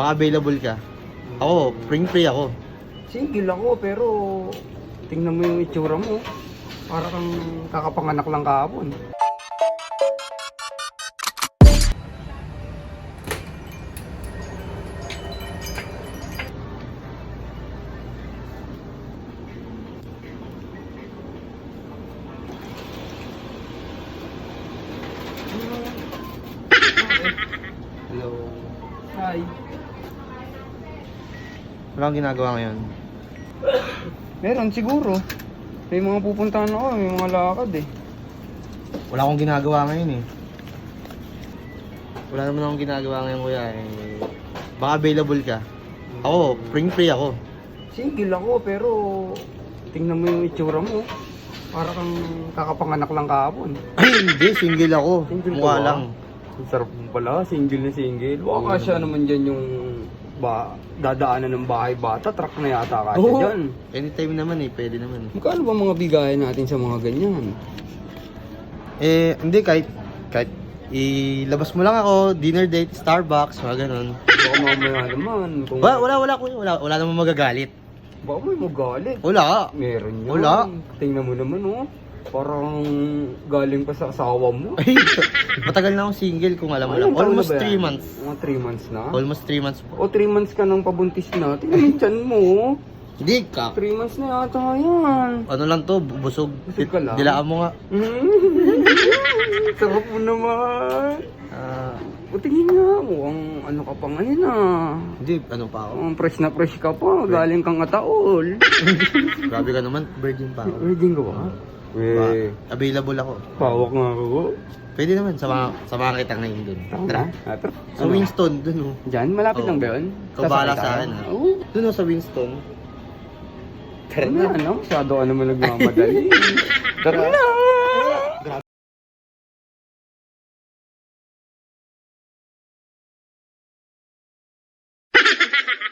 Baka available ka. Ako, spring free ako. Single ako, pero tingnan mo yung itsura mo. Para kang kakapanganak lang kahapon. Hi. Wala kang ginagawa ngayon. Meron siguro. May mga pupuntahan ako, may mga lakad eh. Wala akong ginagawa ngayon eh. Wala naman akong ginagawa ngayon kuya eh. Baka available ka. Ako, spring free ako. Single ako, pero tingnan mo yung itsura mo. Para kang kakapanganak lang kahapon. Ay, hindi. Single ako. Single Mukha ba? Ang sarap mo pala, single na single. Baka siya naman dyan yung ba, dadaanan ng bahay bata, truck na yata kasi Oo. dyan. Anytime naman eh. Pwede naman. Magkano ba mga bigayan natin sa mga ganyan? Eh, hindi. Kahit, kahit ilabas mo lang ako, dinner date, Starbucks, mga ganun. Baka mamaya naman. Kung, Wala, wala, wala, kuya. Wala, wala namang magagalit. Baka may magalit. Wala. Meron yan. Wala. Tingnan mo naman oh. Parang galing pa sa asawa mo. Ay, matagal na akong single kung alam mo lang. Ilang taon na Almost ba yan? 3 months. Mga 3 months na? Almost 3 months po. O 3 months ka nang pabuntis na. Tingnan mo yung tiyan mo. Hindi ka. 3 months na yata yan. Ano lang to, busog. Busog ka lang? Dilaan mo nga. Mm. Sarap mo naman. Ah, O tingin nga mo, ang ano ka pa ngayon ah. hindi, ano pa ako. Ang fresh na fresh ka pa, galing kang ataol. Grabe ka naman, virgin pa ako. Virgin ka ba? Ba- Eh, available ako. pawak nga ako. Pwede naman, sama, samahan kita ngayon dun. Tara. Ah. Sa Winston, dun oh. Diyan, malapit Oo. lang ba yun? Ikaw bahala Sasakay sa akin, ah. Oo. Dun oh, sa Winston. Tara Ano, na. ano? Masyado ka naman nagmamadali. Tara na!